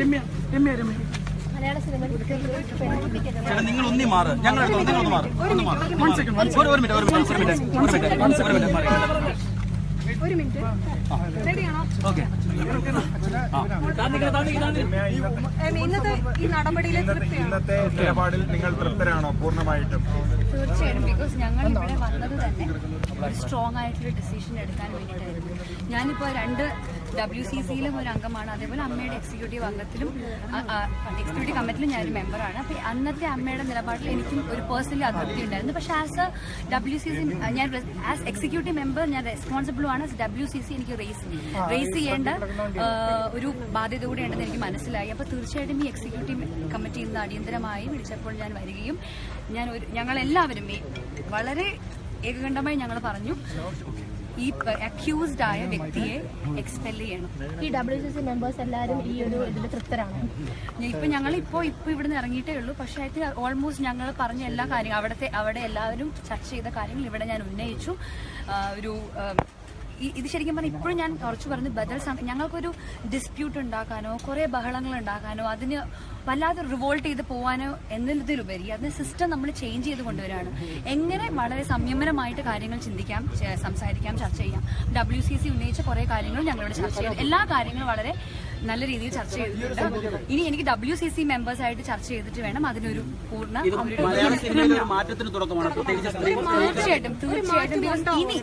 രമ്യ രമ്യ രമ്യ. മലയാള സിനിമയിൽ ചേട്ടാ നിങ്ങൾ ഒന്നി മാറ്. ഞങ്ങൾ നിങ്ങൾ ഒന്ന് മാറ് ഒന്ന് മാറ് ഒരു ഒരു മിനിറ്റ് ഒരു മിനിറ്റ് ഒരു മിനിറ്റ് ഒരു മിനിറ്റ് ഒരു മിനിറ്റ് മാറി. ഒരു മിനിറ്റ്. റെഡിയാണോ ഓക്കെ. ഇന്നത്തെ ഈ നടപടിയിലെ തൃപ്തിയാണോ? ഇന്നത്തെ നിലപാടിൽ നിങ്ങൾ തൃപ്തരാണോ പൂർണമായിട്ടും? തീർച്ചയായിട്ടും ബിക്കോസ് ഞങ്ങൾ ഇവിടെ വന്നത് തന്നെ ഒരു സ്ട്രോങ് ആയിട്ടുള്ള ഡിസിഷൻ എടുക്കാൻ വേണ്ടിയിട്ടായിരുന്നു. ഞാനിപ്പോൾ രണ്ട് ഡബ്ല്യു സി സിയിലും ഒരു അംഗമാണ്. അതേപോലെ അമ്മയുടെ എക്സിക്യൂട്ടീവ് അംഗത്തിലും എക്സിക്യൂട്ടീവ് കമ്മിറ്റിയിലും ഞാനൊരു മെമ്പറാണ് അപ്പോൾ അന്നത്തെ അമ്മയുടെ നിലപാടിൽ എനിക്കും ഒരു പേഴ്സണലി അതൃപ്തി ഉണ്ടായിരുന്നു. പക്ഷേ as a W C C ഞാൻ ആസ് എക്സിക്യൂട്ടീവ് മെമ്പർ ഞാൻ റെസ്പോൺസിബിളും ആണ്. ഡബ്ല്യു സി സി എനിക്ക് റേസ് റേസ് ചെയ്യേണ്ട ഒരു ബാധ്യത കൂടെ ഉണ്ടെന്ന് എനിക്ക് മനസ്സിലായി. അപ്പോൾ തീർച്ചയായിട്ടും ഈ എക്സിക്യൂട്ടീവ് കമ്മിറ്റി ഇന്ന് അടിയന്തരമായി വിളിച്ചപ്പോൾ ഞാൻ വരികയും ഞാൻ ഞങ്ങളെല്ലാവരും വളരെ ഏകകണ്ഠമായി ഞങ്ങൾ പറഞ്ഞു. ഈ അക്യൂസ്ഡ് ആയ വ്യക്തിയെ എക്സ്പെൽ ചെയ്യണം. ഈ ഡബ്ല്യു സി സി മെമ്പേഴ്സ് എല്ലാവരും ഈ ഒരു ഇതിൽ തൃപ്തരാണ്. ഇപ്പൊ ഞങ്ങൾ ഇപ്പോ ഇപ്പൊ ഇവിടുന്ന് ഇറങ്ങിയിട്ടേ ഉള്ളൂ. പക്ഷേ ഐ തിങ്ക് ഓൾമോസ്റ്റ് ഞങ്ങൾ പറഞ്ഞ എല്ലാ കാര്യങ്ങളും അവിടുത്തെ അവിടെ എല്ലാവരും ചർച്ച ചെയ്ത കാര്യങ്ങൾ ഇവിടെ ഞാൻ ഉന്നയിച്ചു. ഒരു ഇത് ശരിക്കും പറഞ്ഞാൽ ഇപ്പോഴും ഞാൻ കുറച്ച് പറഞ്ഞു ബദൽ ഞങ്ങൾക്കൊരു ഡിസ്പ്യൂട്ട് ഉണ്ടാക്കാനോ കുറെ ബഹളങ്ങൾ ഉണ്ടാക്കാനോ അതിന് വല്ലാതെ റിവോൾട്ട് ചെയ്ത് പോകാനോ എന്നതിലുപരി അതിന് സിസ്റ്റം നമ്മൾ ചേഞ്ച് ചെയ്ത് കൊണ്ടുവരാണ്. എങ്ങനെ വളരെ സംയമനമായിട്ട് കാര്യങ്ങൾ ചിന്തിക്കാം സംസാരിക്കാം ചർച്ച ചെയ്യാം. ഡബ്ല്യു സി സി ഉന്നയിച്ച കുറെ കാര്യങ്ങളും ഞങ്ങളോട് ചർച്ച ചെയ്യാം എല്ലാ കാര്യങ്ങളും വളരെ നല്ല രീതിയിൽ ചർച്ച ചെയ്തിട്ടുണ്ട്. ഇനി എനിക്ക് ഡബ്ല്യു സി സി മെമ്പേഴ്സ് ആയിട്ട് ചർച്ച ചെയ്തിട്ട് വേണം അതിനൊരു പൂർണ തീർച്ചയായിട്ടും തീർച്ചയായിട്ടും. ഇനി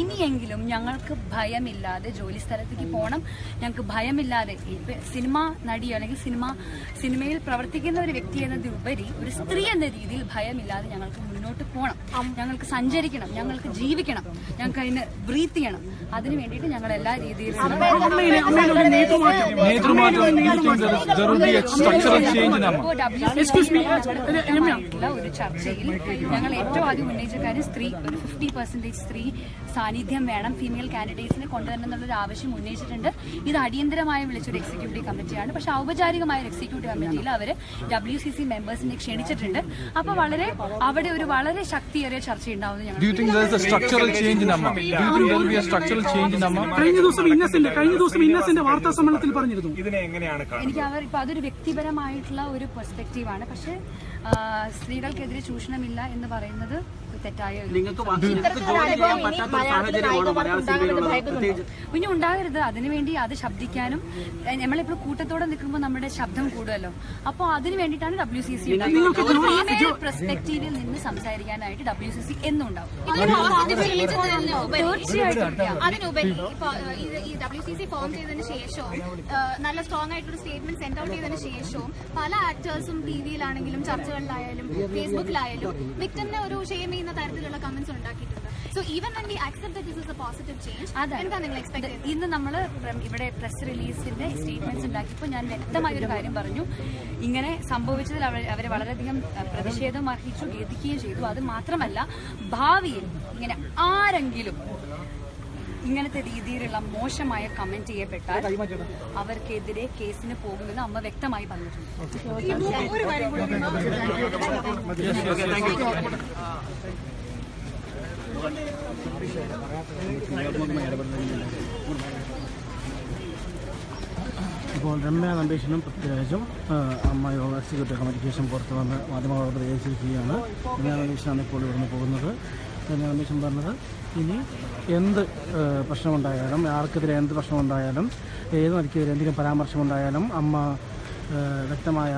ഇനിയെങ്കിലും ഞങ്ങൾക്ക് ഭയമില്ലാതെ ജോലി സ്ഥലത്തേക്ക് പോകണം ഞങ്ങൾക്ക് ഭയമില്ലാതെ സിനിമ നടി അല്ലെങ്കിൽ സിനിമ സിനിമയിൽ പ്രവർത്തിക്കുന്ന ഒരു വ്യക്തി എന്നതിലുപരി ഒരു സ്ത്രീ എന്ന രീതിയിൽ ഭയമില്ലാതെ ഞങ്ങൾക്ക് മുന്നോട്ട് പോകണം ഞങ്ങൾക്ക് സഞ്ചരിക്കണം ഞങ്ങൾക്ക് ജീവിക്കണം ഞങ്ങൾക്ക് അതിന് ബ്രീത്ത് ചെയ്യണം. അതിനു വേണ്ടിയിട്ട് ഞങ്ങൾ എല്ലാ രീതിയിലും Excuse me, ഒരു ചർച്ചയിൽ ഞങ്ങൾ ഏറ്റവും ആദ്യം ഉന്നയിച്ച കാര്യം സ്ത്രീ ഒരു ഫിഫ്റ്റി പെർസെന്റേജ് സ്ത്രീ സാന്നിധ്യം വേണം ഫീമെയിൽ കാൻഡിഡേറ്റ്സിനെ കൊണ്ടുവരണം എന്നുള്ളൊരു ആവശ്യം ഉന്നയിച്ചിട്ടുണ്ട്. ഇത് അടിയന്തരമായി വിളിച്ചൊരു എക്സിക്യൂട്ടീവ് കമ്മിറ്റിയാണ് പക്ഷെ ഔപചാരികമായ ഒരു എക്സിക്യൂട്ടീവ് കമ്മിറ്റിയിൽ അവർ ഡബ്ല്യു സി സി മെമ്പേഴ്സിനെ ക്ഷണിച്ചിട്ടുണ്ട്. അപ്പൊ വളരെ അവിടെ ഒരു വളരെ ശക്തിയേറിയ ചർച്ച ഉണ്ടാവുമെന്ന്? കഴിഞ്ഞ ദിവസം ഇന്നസെന്റ് കഴിഞ്ഞ ദിവസം ഇന്നസെന്റ് വാർത്താ സമ്മേളനത്തിൽ ഇതിനെ എങ്ങനെയാണ് എനിക്ക് അവർ ഇപ്പൊ അതൊരു വ്യക്തിപരമായിട്ടുള്ള ഒരു പെർസ്പെക്റ്റീവ് ആണ്. പക്ഷെ സ്ത്രീകൾക്കെതിരെ ചൂഷണമില്ല എന്ന് പറയുന്നത് തെറ്റായ പിന്നെ ഉണ്ടാകരുത്. അതിനുവേണ്ടി അത് ശബ്ദിക്കാനും നമ്മളെപ്പോഴും നമ്മളിപ്പോൾ കൂട്ടത്തോടെ നിൽക്കുമ്പോൾ നമ്മുടെ ശബ്ദം കൂടുമല്ലോ. അപ്പോൾ അതിന് വേണ്ടിയിട്ടാണ് ഡബ്ല്യു സി സി പെർസ്പെക്റ്റീവിൽ നിന്ന് സംസാരിക്കാനായിട്ട് ഡബ്ല്യു സി സി എന്നും ഉണ്ടാവും തീർച്ചയായിട്ടും അതിനുപരി ഈ ഡബ്ല്യു സി സി ഫോം ചെയ്തതിന് ശേഷവും ആ, നല്ല സ്ട്രോങ് ആയിട്ടൊരു സ്റ്റേറ്റ്മെന്റ് സെൻഡ് ഔട്ട് ചെയ്തതിന് ശേഷവും പല ആക്ടേഴ്സും ടി വിയിലാണെങ്കിലും ചർച്ചകളിലായാലും ഫേസ്ബുക്കിലായാലും വിക്ടറിനെ ഒരു ഷെയിം ചെയ്യുന്ന തരത്തിലുള്ള കമന്റ്സ് ഉണ്ടാക്കിയിട്ടുണ്ട്. So even when we accept this is a positive change. എന്താ നിങ്ങൾ എക്സ്പെക്ട് ഇത് ഇന്ന് നമ്മൾ ഇവിടെ പ്രസ് റിലീസിന്റെ സ്റ്റേറ്റ്മെന്റ്സ് ഉണ്ടാക്കിയപ്പോൾ ഞാൻ വ്യക്തമായ ഒരു കാര്യം പറഞ്ഞു. ഇങ്ങനെ സംഭവിച്ചതിൽ അവരെ വളരെയധികം പ്രതിഷേധം അർഹിച്ചു ഖേദിക്കുകയും ചെയ്തു. അത് മാത്രമല്ല ഭാവിയിൽ ഇങ്ങനെ ആരെങ്കിലും ഇങ്ങനത്തെ രീതിയിലുള്ള മോശമായ കമന്റ് ചെയ്യപ്പെട്ടാൽ അവർക്കെതിരെ കേസിന് പോകുമെന്ന് അമ്മ വ്യക്തമായി പറഞ്ഞിട്ടുണ്ട്. ഇപ്പോൾ രമ്യ നമ്പീഷനും പൃഥ്വിരാജും അമ്മ യോഗ എക്സിക്യൂട്ടീവ് കമ്മിറ്റിക്ക് ശേഷം പുറത്ത് വന്ന് മാധ്യമങ്ങളോട് പ്രതികരിച്ചിരിക്കുകയാണ്. രമ്യ നമ്പീഷനാണ് ഇപ്പോൾ ഇവിടുന്ന് പോകുന്നത്. രമ്യ നമ്പീഷൻ പറഞ്ഞത് ഇനി എന്ത് പ്രശ്നമുണ്ടായാലും ആർക്കെതിരെ എന്ത് പ്രശ്നമുണ്ടായാലും ഏത് നടിക്കെതിരെ എന്തെങ്കിലും പരാമർശമുണ്ടായാലും അമ്മ വ്യക്തമായ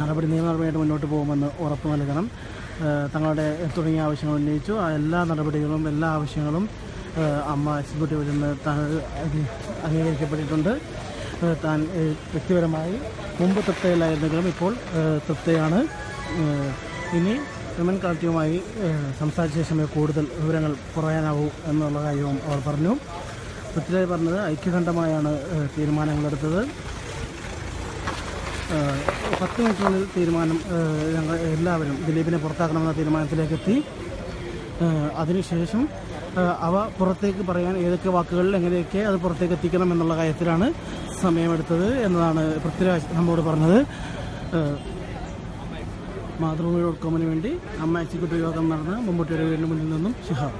നടപടി നിയമ നടപടിയായിട്ട് മുന്നോട്ട് പോകുമെന്ന് ഉറപ്പ് നൽകണം. തങ്ങളുടെ തുടങ്ങിയ ആവശ്യങ്ങൾ ഉന്നയിച്ചു. എല്ലാ നടപടികളും എല്ലാ ആവശ്യങ്ങളും അമ്മ എക്സിക്യൂട്ടീവിൽ നിന്ന് അംഗീകരിക്കപ്പെട്ടിട്ടുണ്ട്. താൻ വ്യക്തിപരമായി മുമ്പ് തൃപ്തയിലായിരുന്നെങ്കിലും ഇപ്പോൾ തൃപ്തയാണ്. ഇനി വിമൻ കളക്റ്റീവുമായി സംസാരിച്ച ശേഷമേ കൂടുതൽ വിവരങ്ങൾ പറയാനാവൂ എന്നുള്ള കാര്യവും അവർ പറഞ്ഞു. പൃഥ്വിരാജ് പറഞ്ഞത് ഐക്യകണ്ഠമായാണ് തീരുമാനങ്ങളെടുത്തത്. പത്ത് മിനിറ്റിനുള്ളിൽ തീരുമാനം ഞങ്ങൾ എല്ലാവരും ദിലീപിനെ പുറത്താക്കണമെന്ന തീരുമാനത്തിലേക്ക് എത്തി അതിനുശേഷം അവ പുറത്തേക്ക് പറയാൻ ഏതൊക്കെ വാക്കുകളിൽ എങ്ങനെയൊക്കെ അത് പുറത്തേക്ക് എത്തിക്കണം എന്നുള്ള കാര്യത്തിലാണ് സമയമെടുത്തത് എന്നതാണ് പൃഥ്വിരാജ് നമ്മോട് പറഞ്ഞത്. മാതൃഭൂമി ഡോട്ട് കോമിന് വേണ്ടി അമ്മ എക്സിക്യൂട്ടീവ് യോഗം നടന്ന മമ്മൂട്ടിയുടെ വീടിന് മുന്നിൽ നിന്നും ഷിഹാബ്.